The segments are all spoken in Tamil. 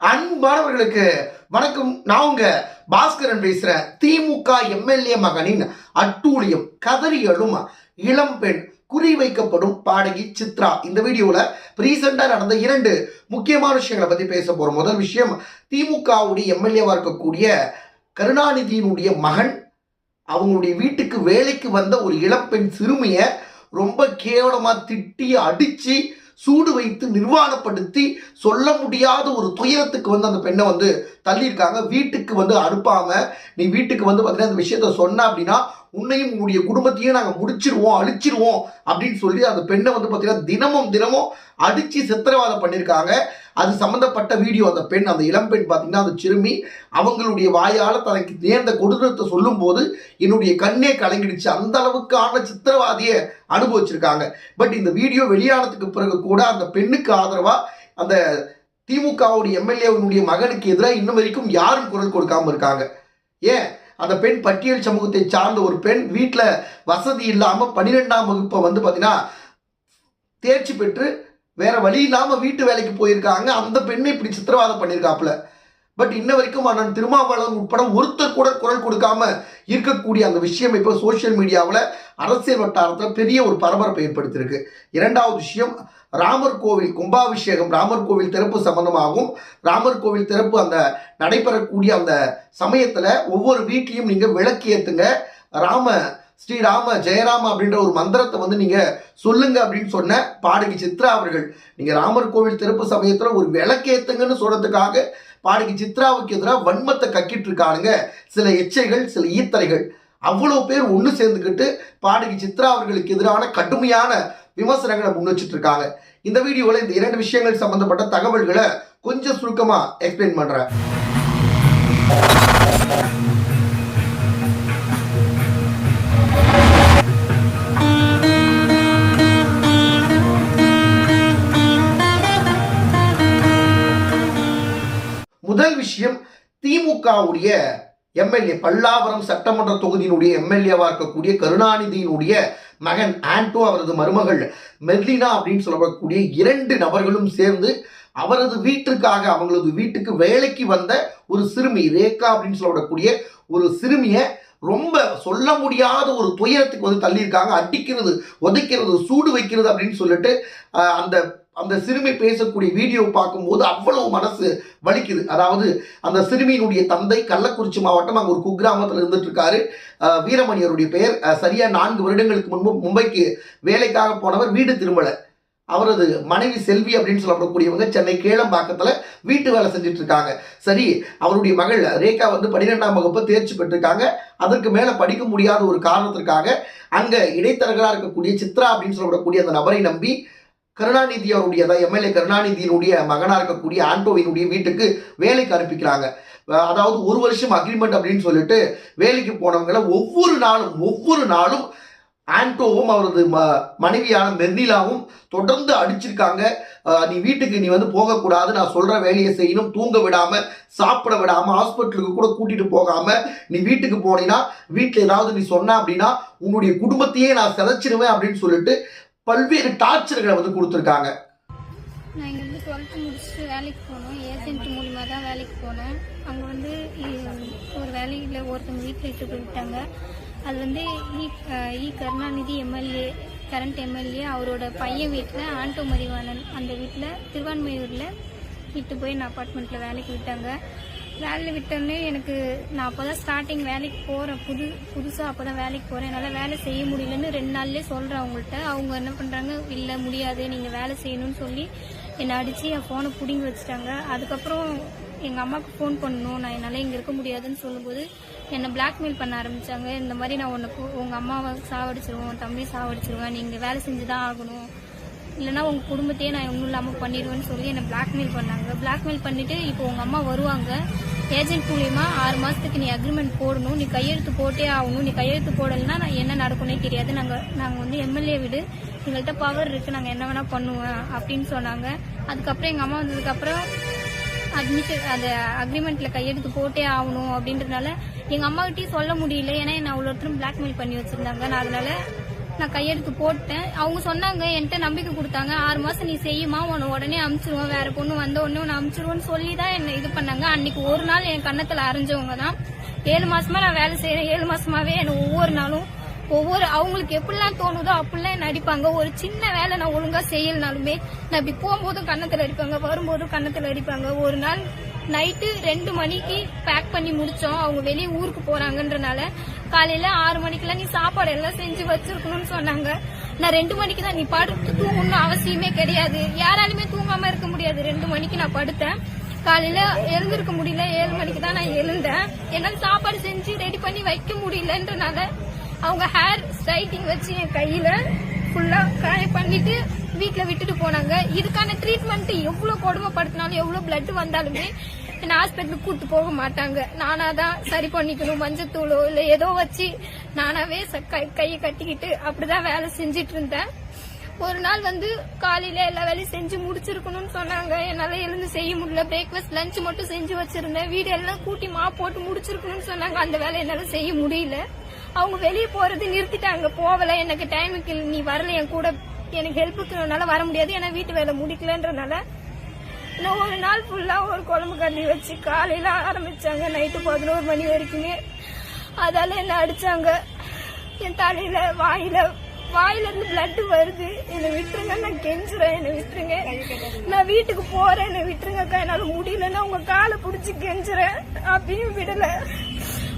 அன்பானவர்களுக்கு வணக்கம். நான் உங்க பாஸ்கரன் பேசுறேன் திமுக எம்எல்ஏ மகனின் அட்டூழியம் கதறி இளம்பெண் குறிவைக்கப்படும் பாடகி சித்ரா. இந்த வீடியோவில் ரீசெண்டாக நடந்த இரண்டு முக்கியமான விஷயங்களை பற்றி பேச போகிறோம் முதல் விஷயம் திமுகவுடைய எம்எல்ஏவாக இருக்கக்கூடிய கருணாநிதியினுடைய மகன் அவங்களுடைய வீட்டுக்கு வேலைக்கு வந்த ஒரு இளம்பெண் சிறுமியை ரொம்ப கேவலமாக திட்டி அடித்து சூடு வைத்து நிர்வாணப்படுத்தி சொல்ல முடியாத ஒரு துயரத்துக்கு வந்து அந்த பெண்ணை வந்து தள்ளியிருக்காங்க. வீட்டுக்கு வந்து அனுப்பாமல் நீ வீட்டுக்கு வந்து பார்த்தீங்கன்னா அந்த விஷயத்த சொன்ன அப்படின்னா உன்னையும் உன்னுடைய குடும்பத்தையும் நாங்கள் முடிச்சிருவோம் அழிச்சிருவோம் அப்படின்னு சொல்லி அந்த பெண்ணை வந்து பார்த்தீங்கன்னா தினமும் தினமும் அடித்து சித்திரவாதம் பண்ணியிருக்காங்க அது சம்மந்தப்பட்ட வீடியோ அந்த பெண் அந்த இளம்பெண் பார்த்தீங்கன்னா அந்த சிறுமி அவங்களுடைய வாயால் தனக்கு நேர்ந்த கொடூரத்தை சொல்லும்போது என்னுடைய கண்ணே கலங்கிடுச்சு. அந்த அளவுக்கான சித்திரவாதியை அனுபவிச்சிருக்காங்க. பட் இந்த வீடியோ வெளியானதுக்கு பிறகு கூட அந்த பெண்ணுக்கு ஆதரவாக அந்த திமுகவுடைய எம்எல்ஏவினுடைய மகனுக்கு எதிராக இன்னும் வரைக்கும் யாரும் குரல் கொடுக்காம இருக்காங்க. ஏன்? அந்த பெண் பட்டியல் சமூகத்தை சார்ந்த ஒரு பெண் வீட்டில் வசதி இல்லாமல் பன்னிரெண்டாம் வகுப்பை வந்து பார்த்தீங்கன்னா தேர்ச்சி பெற்று வேற வழி இல்லாமல் வீட்டு வேலைக்கு போயிருக்காங்க. அந்த பெண்ணை இப்படி சித்திரவாதம் பண்ணியிருக்காப்புல. பட் இன்ன வரைக்கும் அண்ணன் திருமாவளவன் உட்பட ஒருத்தர் கூட குரல் கொடுக்காம இருக்கக்கூடிய அந்த விஷயம் இப்போ சோஷியல் மீடியாவில் அரசியல் வட்டாரத்தில் பெரிய ஒரு பரபரப்பை ஏற்படுத்தியிருக்கு. இரண்டாவது விஷயம் ராமர் கோவில் கும்பாபிஷேகம் ராமர் கோவில் திறப்பு சம்பந்தமாகவும் ராமர் கோவில் திறப்பு அந்த நடைபெறக்கூடிய அந்த சமயத்தில் ஒவ்வொரு வீட்லேயும் நீங்கள் விளக்கு ஏற்றுங்க ராம ஸ்ரீராம ஜெயராம அப்படின்ற ஒரு மந்திரத்தை வந்து நீங்கள் சொல்லுங்க அப்படின்னு சொன்ன பாடகி சித்ரா அவர்கள் நீங்கள் ராமர் கோவில் திறப்பு சமயத்தில் ஒரு விளக்கேத்துங்கன்னு சொல்கிறதுக்காக பாடகி சித்ராவுக்கு எதிராக வன்மத்தை கக்கிட்டு இருக்கானுங்க. சில எச்சைகள் சில ஈத்தரைகள் அவ்வளோ பேர் ஒன்று சேர்ந்துக்கிட்டு பாடகி சித்ரா அவர்களுக்கு எதிரான கடுமையான விமர்சனங்களை முன் வச்சுட்டு இருக்காங்க இந்த வீடியோவில் இந்த இரண்டு விஷயங்கள் சம்பந்தப்பட்ட தகவல்களை கொஞ்சம் சுருக்கமா எக்ஸ்பிளைன் பண்றேன். முதல் விஷயம் திமுகவுடைய எம்எல்ஏ பல்லாவரம் சட்டமன்ற தொகுதியினுடைய எம்எல்ஏவா இருக்கக்கூடிய கருணாநிதியினுடைய மகன் ஆண்டோ அவரது மருமகள் மெர்லினா அப்படின்னு சொல்லப்படக்கூடிய இரண்டு நபர்களும் சேர்ந்து அவரது வீட்டிற்காக அவங்களது வீட்டுக்கு வேலைக்கு வந்த ஒரு சிறுமி ரேகா அப்படின்னு சொல்லக்கூடிய ஒரு சிறுமியை ரொம்ப சொல்ல முடியாத ஒரு துயரத்துக்கு வந்து தள்ளியிருக்காங்க. அடிக்கிறது உதைக்கிறது சூடு வைக்கிறது அப்படின்னு சொல்லிட்டு அந்த அந்த சிறுமி பேசக்கூடிய வீடியோ பார்க்கும்போது அவ்வளவு மனசு வலிக்குது. அதாவது அந்த சிறுமியினுடைய தந்தை கள்ளக்குறிச்சி மாவட்டம் அங்கே ஒரு குக்கிராமத்தில் இருந்துட்டு இருக்காரு வீரமணி அவருடைய பெயர் சரியாக நான்கு வருடங்களுக்கு முன்பு மும்பைக்கு வேலைக்காக போனவர் வீடு திரும்பலை. அவரது மனைவி செல்வி அப்படின்னு சொல்லப்படக்கூடியவங்க சென்னை கேளம்பாக்கத்தில் வீட்டு வேலை செஞ்சுட்டு இருக்காங்க சரி அவருடைய மகள் ரேகா வந்து பன்னிரெண்டாம் வகுப்பு தேர்ச்சி பெற்றிருக்காங்க. அதற்கு மேலே படிக்க முடியாத ஒரு காரணத்திற்காக அங்கே இடைத்தரகராக இருக்கக்கூடிய சித்ரா அப்படின்னு சொல்லப்படக்கூடிய அந்த நபரை நம்பி கருணாநிதி அவருடைய அதாவது எம்எல்ஏ கருணாநிதியினுடைய மகனாக இருக்கக்கூடிய ஆண்டோவினுடைய வீட்டுக்கு வேலைக்கு அனுப்பிக்கிறாங்க. அதாவது ஒரு வருஷம் அக்ரிமெண்ட் அப்படின்னு சொல்லிட்டு வேலைக்கு போனவங்களை ஒவ்வொரு நாளும் ஒவ்வொரு நாளும் ஆண்டோவும் அவரது ம மனைவியான மெர்னிலாவும் தொடர்ந்து அடிச்சிருக்காங்க. நீ வீட்டுக்கு நீ வந்து போகக்கூடாது நான் சொல்கிற வேலையை செய்யணும் தூங்க விடாமல் சாப்பிட விடாமல் ஹாஸ்பிட்டலுக்கு கூட கூட்டிகிட்டு போகாமல் நீ வீட்டுக்கு போனீங்கன்னா வீட்டில் ஏதாவது நீ சொன்ன அப்படின்னா உன்னுடைய குடும்பத்தையே நான் சிதைச்சிருவேன் அப்படின்னு சொல்லிட்டு பல்வேறு டார்ச்சர்களை வந்து கொடுத்துருக்காங்க. நான் இங்கேருந்து டுவெல்த்து முடிச்சுட்டு வேலைக்கு போனோம் ஏஜென்ட் மூலிமா தான் வேலைக்கு போனேன். அங்கே வந்து ஒரு வேலையில் ஒருத்தவங்க வீட்டில் இட்டு போயிட்டாங்க. அது வந்து இ இ கருணாநிதி எம்எல்ஏ கரண்ட் எம்எல்ஏ அவரோட பையன் வீட்டில் ஆண்டோ மதிவாணன் அந்த வீட்டில் திருவான்மையூரில் இட்டு போய் நான் அப்பார்ட்மெண்ட்டில் வேலைக்கு விட்டாங்க. வேலையில் விட்டோடனே எனக்கு நான் அப்போ தான் ஸ்டார்டிங் வேலைக்கு போகிறேன் புது புதுசாக அப்போ தான் வேலைக்கு போகிறேன் என்னால் வேலை செய்ய முடியலன்னு ரெண்டு நாள்லேயே சொல்கிறேன் அவங்கள்ட்ட. அவங்க என்ன பண்ணுறாங்க இல்லை முடியாது நீங்கள் வேலை செய்யணும்னு சொல்லி என்னை அடித்து என் ஃபோனை பிடுங்கி வச்சுட்டாங்க. அதுக்கப்புறம் எங்கள் அம்மாவுக்கு ஃபோன் பண்ணணும். நான் என்னால் இங்கே இருக்க முடியாதுன்னு சொல்லும்போது என்னை பிளாக்மெயில் பண்ண ஆரம்பித்தாங்க இந்த மாதிரி நான் உனக்கு உங்கள் அம்மாவை சாவடிச்சிருவோம் தம்பி சாவடிச்சிருவேன். நீங்கள் வேலை செஞ்சு தான் ஆகணும். இல்லைன்னா உங்கள் குடும்பத்தையே நான் ஒன்றும் இல்லாமல் பண்ணிடுவேன்னு சொல்லி என்னை பிளாக்மெயில் பண்ணாங்க. பிளாக்மெயில் பண்ணிவிட்டு இப்போ உங்கள் அம்மா வருவாங்க. ஏஜென்ட் மூலியமா ஆறு மாதத்துக்கு நீ அக்ரிமெண்ட் போடணும். நீ கையெழுத்து போட்டே ஆகணும். நீ கையெழுத்து போடலைன்னா நான் என்ன நடக்கும்னே தெரியாது. நாங்கள் நாங்கள் வந்து எம்எல்ஏ வீடு. எங்கள்கிட்ட பவர் இருக்குது நாங்கள் என்ன வேணால் பண்ணுவேன் அப்படின்னு சொன்னாங்க. அதுக்கப்புறம் எங்கள் அம்மா வந்ததுக்கப்புறம் அட்மிஷன் அந்த அக்ரிமெண்ட்டில் கையெழுத்து போட்டே ஆகணும் அப்படின்றதுனால எங்கள் அம்மாகிட்டயும் சொல்ல முடியல. ஏன்னா என்னை அவ்வளோ ஒருத்தரும் பிளாக்மெயில் பண்ணி வச்சுருந்தாங்க. நான் அதனால நான் கையெழுத்து போட்டேன். அவங்க சொன்னாங்க என்கிட்ட நம்பிக்கை கொடுத்தாங்க. ஆறு மாசம் நீ செய்யுமா? உன உடனே அமுச்சிருவோம். வேற பொண்ணு வந்த உடனே உன்னை அமுச்சிருவோன்னு சொல்லி தான் என்ன இது பண்ணாங்க. அன்னைக்கு ஒரு நாள் என் கண்ணத்துல அரைஞ்சவங்க தான். ஏழு மாசமா நான் வேலை செய்யறேன் ஏழு மாசமாவே என்ன ஒவ்வொரு நாளும் ஒவ்வொரு அவங்களுக்கு எப்படிலாம் தோணுதோ அப்படிலாம் என்ன அடிப்பாங்க. ஒரு சின்ன வேலை நான் ஒழுங்கா செய்யலனாலுமே நான் இப்படி போகும்போதும் கன்னத்துல அடிப்பாங்க. வரும்போதும் கன்னத்துல அடிப்பாங்க. ஒரு நாள் நைட்டு ரெண்டு மணிக்கு பேக் பண்ணி முடிச்சோம். அவங்க வெளியே ஊருக்கு போறாங்கன்றனால காலையில ஆறு மணிக்கெல்லாம் நீ சாப்பாடு எல்லாம் செஞ்சு வச்சிருக்கணும்னு சொன்னாங்க. நான் ரெண்டு மணிக்கு தான் நீ படுத்து தூங்கணும்னு அவசியமே கிடையாது. யாராலுமே தூங்காம இருக்க முடியாது. ரெண்டு மணிக்கு நான் படுத்தேன். காலையில எழுந்திருக்க முடியல. ஏழு மணிக்கு தான் நான் எழுந்தேன். என்னால சாப்பாடு செஞ்சு ரெடி பண்ணி வைக்க முடியலன்றனால அவங்க ஹேர் ஸ்ட்ரைட்டிங் வச்சு என் கையில ஃபுல்லா காய பண்ணிட்டு வீட்டுல விட்டுட்டு போனாங்க. இதுக்கான ட்ரீட்மெண்ட் எவ்வளவு கொடுமைப்படுத்தினாலும் எவ்வளவு பிளட் வந்தாலுமே என்ன ஹாஸ்பிட்டலுக்கு கூட்டு போக மாட்டாங்க. நானா தான் சரி பண்ணிக்கணும் மஞ்சத்தூளோ இல்ல ஏதோ வச்சு நானாவே ச- கையை கட்டிக்கிட்டு அப்படிதான் வேலை செஞ்சிட்டு இருந்தேன். ஒரு நாள் வந்து காலையில எல்லா வேலையும் செஞ்சு முடிச்சிருக்கணும்னு சொன்னாங்க. என்னால எழுந்து செய்ய முடியல. பிரேக்ஃபாஸ்ட் லஞ்ச் மட்டும் செஞ்சு வச்சிருந்தேன். வீடு எல்லாம் கூட்டி மா போட்டு முடிச்சிருக்கணும்னு சொன்னாங்க. அந்த வேலை என்னால செய்ய முடியல. அவங்க வெளியே போறது நிறுத்திட்டாங்க. போகல. எனக்கு டைமுக்கு நீ வரல. என் கூட எனக்கு ஹெல்ப்புக்குனால வர முடியாது. ஏன்னா வீட்டு வேலை முடிக்கலன்றனால நான் ஒரு நாள் ஃபுல்லா ஒரு குழம்பு கண்ணி வச்சு காலையில ஆரம்பிச்சாங்க. நைட்டு பதினோரு மணி வரைக்குமே. அதால என்ன அடிச்சாங்க? என் தலையில வாயில வாயில இருந்து பிளட் வருது. என்னை விட்டுருங்க நான் கெஞ்சுறேன். என்னை விட்டுருங்க. நான் வீட்டுக்கு போறேன். என்னை விட்டுருங்கக்கா என்னால முடியலன்னா உங்க காலை புடிச்சு கெஞ்சுறேன். அப்பயும் விடல.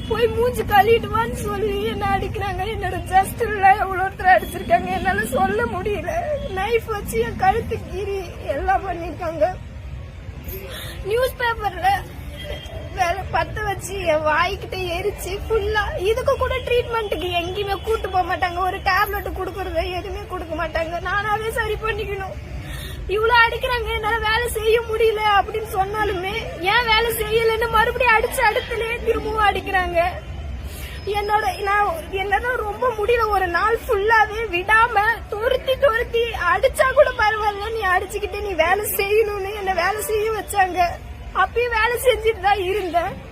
போய் மூஞ்சி கழுவிடுவான்னு சொல்லி என்ன அடிக்கிறாங்க? என்னோட ஜஸ்ட்ல எவ்வளோ ஒருத்தர் அடிச்சிருக்காங்க? என்னால சொல்ல முடியல. நைஃப் வச்சு என் கழுத்து கீறி எல்லாம் பண்ணிருக்காங்க நியூஸ் பேப்பர்ல வேலை பத்த வச்சு என் வாய்க்கிட்ட எரிச்சு ஃபுல்லா இதுக்கு கூட ட்ரீட்மெண்ட்டுக்கு எங்கேயுமே கூட்டு போக மாட்டாங்க. ஒரு டேப்லெட் கொடுக்கறது எதுவுமே கொடுக்க மாட்டாங்க. நானாவே சரி பண்ணிக்கணும். இவ்வளவு அடிக்கிறாங்க. என்னால வேலை செய்ய முடியல அப்படின்னு சொன்னாலுமே ஏன் வேலை செய்யலன்னு மறுபடியும் அடிச்சு அடுத்துலயே திரும்பவும் அடிக்கிறாங்க. என்னோட நான் என்னதான் ரொம்ப முடியல. ஒரு நாள் ஃபுல்லாவே விடாம துருத்தி துருத்தி அடிச்சா கூட பரவாயில்ல. நீ அடிச்சுக்கிட்டு நீ வேலை செய்யணும்னு என்ன வேலை செய்ய வச்சாங்க. அப்பயும் வேலை செஞ்சுட்டு தான் இருந்தேன்.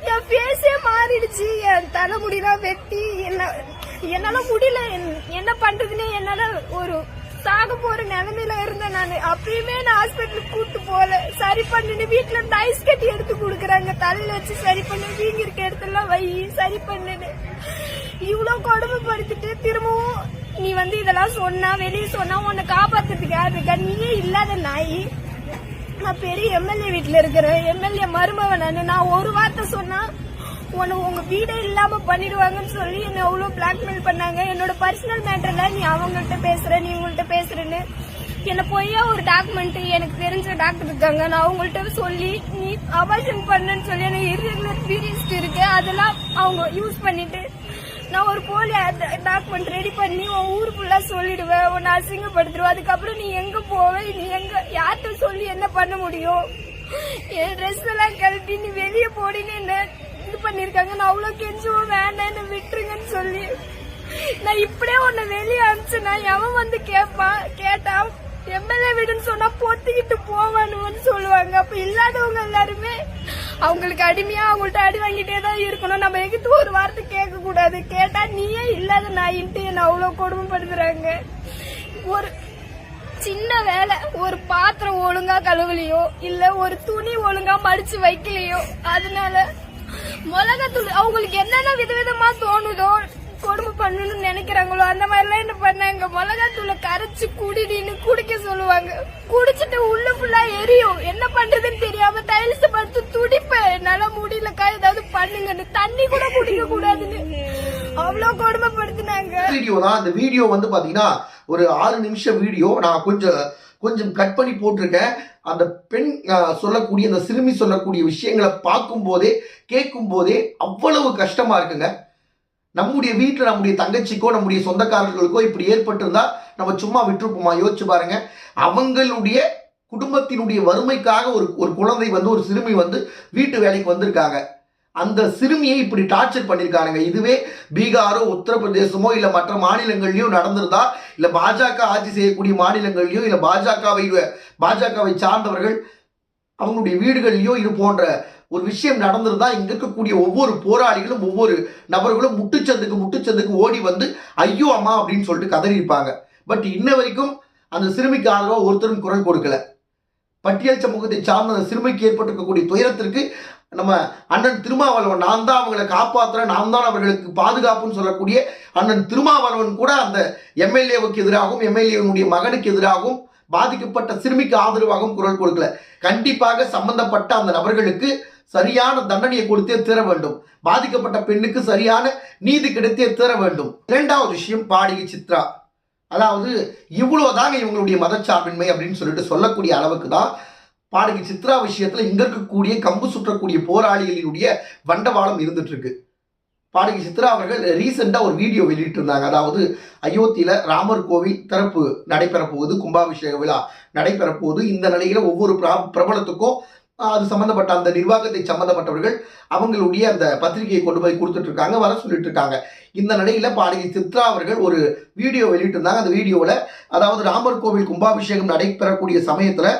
என் ஃபேஸே மாறிடுச்சு. என் தலைமுடிலாம் வெட்டி என்ன என்னால முடியல. என்- என்ன பண்றதுன்னே என்னால ஒரு சாக போற நிலைமையில இருந்தேன் நான். அப்பயுமே நான் ஹாஸ்பிட்டலுக்கு கூட்டு போல சரி பண்ணுன்னு வீட்டுல இருந்து ஐஸ் கட்டி எடுத்து கொடுக்குறாங்க. தலையில வச்சு சரி பண்ணு வீங்கி இருக்க இடத்துல வை சரி பண்ணுன்னு இவ்வளவு கொடுமைப்படுத்திட்டு திரும்பவும் நீ வந்து இதெல்லாம் சொன்னா வெளியே சொன்னா உன்னை காப்பாத்துறதுக்கு யாரு இருக்கா? நீயே இல்லாத நாய். நான் பெரிய எம்எல்ஏ வீட்டுல இருக்கிறேன். எம்எல்ஏ மருமவன் நானு. நான் ஒரு வார்த்தை சொன்னா உனக்கு உங்க வீடே இல்லாம பண்ணிடுவாங்கன்னு சொல்லி என்ன அவ்வளவு பிளாக்மெயில் பண்ணாங்க. என்னோட பர்சனல் மேட்டர்ல நீ அவங்கள்ட்ட பேசுற நீ உங்கள்கிட்ட பேசுறேன்னு. என்ன பொய்யா ஒரு டாக்குமெண்ட் எனக்கு தெரிஞ்ச டாக்டர் இருக்காங்க. நான் அவங்கள்ட்ட சொல்லி நீ அபார்ஷன் பண்ணுன்னு சொல்லி எனக்கு irregular இருக்கு. அதெல்லாம் அவங்க யூஸ் பண்ணிட்டு நான் ஒரு போலி டாக்குமெண்ட் ரெடி பண்ணி உன் ஊர் ஃபுல்லா சொல்லிடுவேன். உன்னை அசிங்கப்படுத்துருவேன் அதுக்கப்புறம் நீ எங்க போவ? நீ எங்க யார்கிட்ட சொல்லி என்ன பண்ண முடியும்? என் ட்ரெஸ் எல்லாம் கழட்டி நீ வெளியே போடின்னு என்ன இது பண்ணிருக்காங்க. நான் அவ்வளவு கெஞ்சுவோம் வேண்டாம் என்ன விட்டுருங்கன்னு சொல்லி. நான் இப்படியே உன்னை வெளியே அனுப்பிச்சுனா எவன் வந்து கேட்பான் கேட்டா எம்எல்ஏ வீடுன்னு சொன்னா பொத்திக்கிட்டு போவானுன்னு சொல்லுவாங்க. அப்ப இல்லாதவங்க எல்லாருமே அவங்களுக்கு அடிமையா அவங்கள்ட்ட அடி வாங்கிட்டே தான் இருக்கணும். நம்ம எங்கிட்ட ஒரு வார்த்தை கேட்க கூடாது கேட்டா நீயே இல்லாத நாயின்ட்டு என்ன அவ்வளவு கொடுமைப்படுத்துறாங்க. ஒரு சின்ன வேலை ஒரு பாத்திரம் ஒழுங்கா கழுவலையோ இல்ல ஒரு துணி ஒழுங்கா மடிச்சு வைக்கலையோ அதனால மிளகாத்தூள். அவங்களுக்கு என்னென்ன விதவிதமா தோணுதோ கொடுமை பண்ணணும்னு நினைக்கிறாங்களோ அந்த மாதிரிலாம் என்ன பண்ணாங்க? மிளகாத்தூளை கரைச்சு குடிடின்னு குடிக்க சொல்லுவாங்க. குடிச்சிட்டு உள்ள ஃபுல்லா எரியும். என்ன பண்றதுன்னு தெரியாம டைல்ஸ் படுத்து துடிப்பேன். என்னால முடியலக்கா ஏதாவது பண்ணுங்கன்னு. தண்ணி கூட குடிக்க கூடாதுன்னு. அவ்வளவு கொடுமைப்படுத்தினாங்க. வீடியோ தான் அந்த வீடியோ வந்து பாத்தீங்கன்னா ஒரு ஆறு நிமிஷம் வீடியோ நான் கொஞ்சம் கொஞ்சம் கட் பண்ணி போட்டிருக்கேன். அந்த பெண் சொல்லக்கூடிய அந்த சிறுமி சொல்லக்கூடிய விஷயங்களை பார்க்கும் போதே கேட்கும் போதே அவ்வளவு கஷ்டமா இருக்குங்க. நம்முடைய வீட்டில் நம்முடைய தங்கச்சிக்கோ நம்முடைய சொந்தக்காரர்களுக்கோ இப்படி ஏற்பட்டிருந்தா நம்ம சும்மா விட்டுருப்போமா? யோசிச்சு பாருங்க. அவங்களுடைய குடும்பத்தினுடைய வறுமைக்காக ஒரு ஒரு குழந்தை வந்து ஒரு சிறுமி வந்து வீட்டு வேலைக்கு வந்திருக்காங்க. அந்த சிறுமியை இப்படி டார்ச்சர் பண்ணியிருக்காங்க இதுவே பீகாரோ உத்தரப்பிரதேசமோ இல்லை மற்ற மாநிலங்கள்லையும் நடந்திருந்தா இல்லை பாஜக ஆட்சி செய்யக்கூடிய மாநிலங்கள்லையும் இல்லை பாஜகவை பாஜகவை சார்ந்தவர்கள் அவங்களுடைய வீடுகள்லையோ இது போன்ற ஒரு விஷயம் நடந்திருந்தா இங்க இருக்கக்கூடிய ஒவ்வொரு போராளிகளும் ஒவ்வொரு நபர்களும் முட்டுச்சந்துக்கு முட்டுச்சந்துக்கு ஓடி வந்து ஐயோ அம்மா அப்படின்னு சொல்லிட்டு கதறி இருப்பாங்க பட் இன்ன வரைக்கும் அந்த சிறுமிக்கு ஆதரவா ஒருத்தரும் குரல் கொடுக்கல. பட்டியல் சமூகத்தை சார்ந்த அந்த சிறுமிக்கு ஏற்பட்டிருக்கக்கூடிய துயரத்திற்கு நம்ம அண்ணன் திருமாவளவன் நான் தான் அவங்களை காப்பாற்றுறேன் நான் தான் அவர்களுக்கு பாதுகாப்புன்னு சொல்லக்கூடிய அண்ணன் திருமாவளவன் கூட அந்த எம்எல்ஏவுக்கு எதிராகவும் எம்எல்ஏவனுடைய மகனுக்கு எதிராகவும் பாதிக்கப்பட்ட சிறுமிக்கு ஆதரவாகவும் குரல் கொடுக்கல. கண்டிப்பாக சம்பந்தப்பட்ட அந்த நபர்களுக்கு சரியான தண்டனையை கொடுத்தே தீர வேண்டும். பாதிக்கப்பட்ட பெண்ணுக்கு சரியான நீதி கிடைத்தே தீர வேண்டும். இரண்டாவது விஷயம் பாடகி சித்ரா. அதாவது இவ்வளவுதாங்க இவங்களுடைய மதச்சார்பின்மை அப்படின்னு சொல்லிட்டு சொல்லக்கூடிய அளவுக்கு தான் பாருங்க சித்ரா விஷயத்துல இங்க இருக்கக்கூடிய கம்பு சுற்றக்கூடிய போராளிகளினுடைய வண்டவாளம் இருந்துட்டு இருக்கு பாடகி சித்ரா அவர்கள் ரீசெண்டா ஒரு வீடியோ வெளியிட்டிருந்தாங்க. அதாவது அயோத்தியில ராமர் கோவில் திறப்பு நடைபெற போகுது கும்பாபிஷேக விழா நடைபெற போகுது. இந்த நிலையில ஒவ்வொரு பிரா- பிரபலத்துக்கும் அது சம்பந்தப்பட்ட அந்த நிர்வாகத்தை சம்பந்தப்பட்டவர்கள் அவங்களுடைய அந்த பத்திரிகையை கொண்டு போய் கொடுத்துட்டு இருக்காங்க வர சொல்லிட்டு இருக்காங்க இந்த நிலையில பாடகி சித்ரா அவர்கள் ஒரு வீடியோ வெளியிட்டிருந்தாங்க. அந்த வீடியோவில் அதாவது ராமர் கோவில் கும்பாபிஷேகம் நடைபெறக்கூடிய சமயத்துல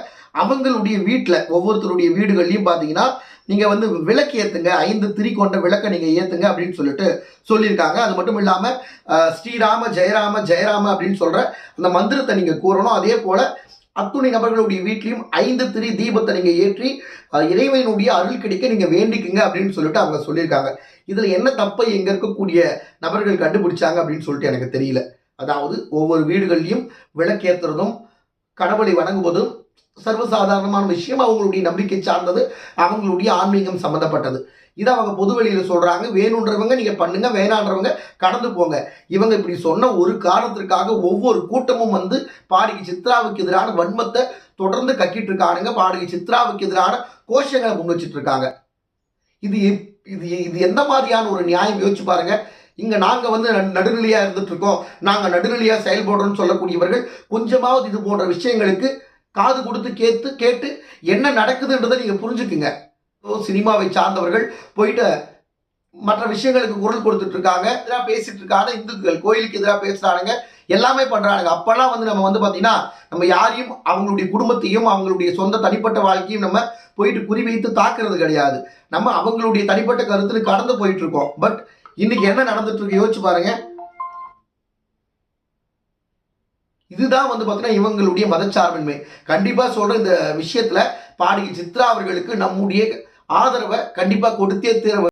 அவங்களுடைய வீட்டில் ஒவ்வொருத்தருடைய வீடுகள்லையும் பார்த்தீங்கன்னா நீங்கள் வந்து விளக்கு ஏற்றுங்க ஐந்து திரி கொண்ட விளக்கை நீங்கள் ஏற்றுங்க அப்படின்னு சொல்லிட்டு சொல்லியிருக்காங்க. அது மட்டும் இல்லாமல் ஸ்ரீராம ஜெயராம ஜெயராம அப்படின்னு சொல்கிற அந்த மந்திரத்தை நீங்கள் கூறணும். அதே போல் அத்துணை நபர்களுடைய வீட்லையும் ஐந்து திரி தீபத்தை நீங்கள் ஏற்றி இறைவனுடைய அருள் கிடைக்க நீங்கள் வேண்டிக்குங்க அப்படின்னு சொல்லிட்டு அவங்க சொல்லியிருக்காங்க. இதில் என்ன தப்பை எங்கே இருக்கக்கூடிய நபர்கள் கண்டுபிடிச்சாங்க அப்படின்னு சொல்லிட்டு எனக்கு தெரியல. அதாவது ஒவ்வொரு வீடுகள்லையும் விளக்கேத்துறதும் கடவுளை வணங்குவதும் சர்வசாதாரணமான விஷயம். அவங்களுடைய நம்பிக்கை சார்ந்தது அவங்களுடைய ஆன்மீகம் சம்மந்தப்பட்டது இதை அவங்க பொது சொல்கிறாங்க வேணுன்றவங்க நீங்கள் பண்ணுங்கள் வேணான்றவங்க கடந்து போங்க. இவங்க இப்படி சொன்ன ஒரு காரணத்திற்காக ஒவ்வொரு கூட்டமும் வந்து பாடகி சித்ராவுக்கு எதிரான வன்மத்தை தொடர்ந்து கக்கிட்டு இருக்கானுங்க. பாடகி சித்ராவுக்கு எதிரான கோஷங்களை முன் வச்சுட்டு இருக்காங்க. இது எப்- இது இது எந்த மாதிரியான ஒரு நியாயம்? யோசிச்சு பாருங்க. இங்கே நாங்கள் வந்து நடுநிலையாக இருந்துட்டு இருக்கோம். நாங்கள் நடுநிலையாக செயல்படுறோம்னு சொல்லக்கூடியவர்கள் கொஞ்சமாவது இது போன்ற விஷயங்களுக்கு காது கொடுத்து கேட்டு கேட்டு என்ன நடக்குதுன்றதை நீங்கள் புரிஞ்சுக்குங்க. சினிமாவை சார்ந்தவர்கள் போயிட்டு மற்ற விஷயங்களுக்கு குரல் கொடுத்துட்டு இருக்காங்க எதிராக பேசிட்டு இருக்காங்க இந்துக்கள் கோயிலுக்கு எதிராக பேசுறானுங்க எல்லாமே பண்றானுங்க. அப்பெல்லாம் வந்து நம்ம வந்து பார்த்தீங்கன்னா நம்ம யாரையும் அவங்களுடைய குடும்பத்தையும் அவங்களுடைய சொந்த தனிப்பட்ட வாழ்க்கையும் நம்ம போயிட்டு குறிவைத்து தாக்குறது கிடையாது. நம்ம அவங்களுடைய தனிப்பட்ட கருத்துல கடந்து போயிட்டு இருக்கோம் பட் இன்னைக்கு என்ன நடந்துட்டு இருக்கு யோசிச்சு பாருங்க. இதுதான் வந்து பார்த்தீங்கன்னா இவங்களுடைய மதச்சார்பின்மை. கண்டிப்பா சொல்ற இந்த விஷயத்துல பாடகி சித்ரா அவர்களுக்கு நம்முடைய ஆதரவை கண்டிப்பா கொடுத்தே தீர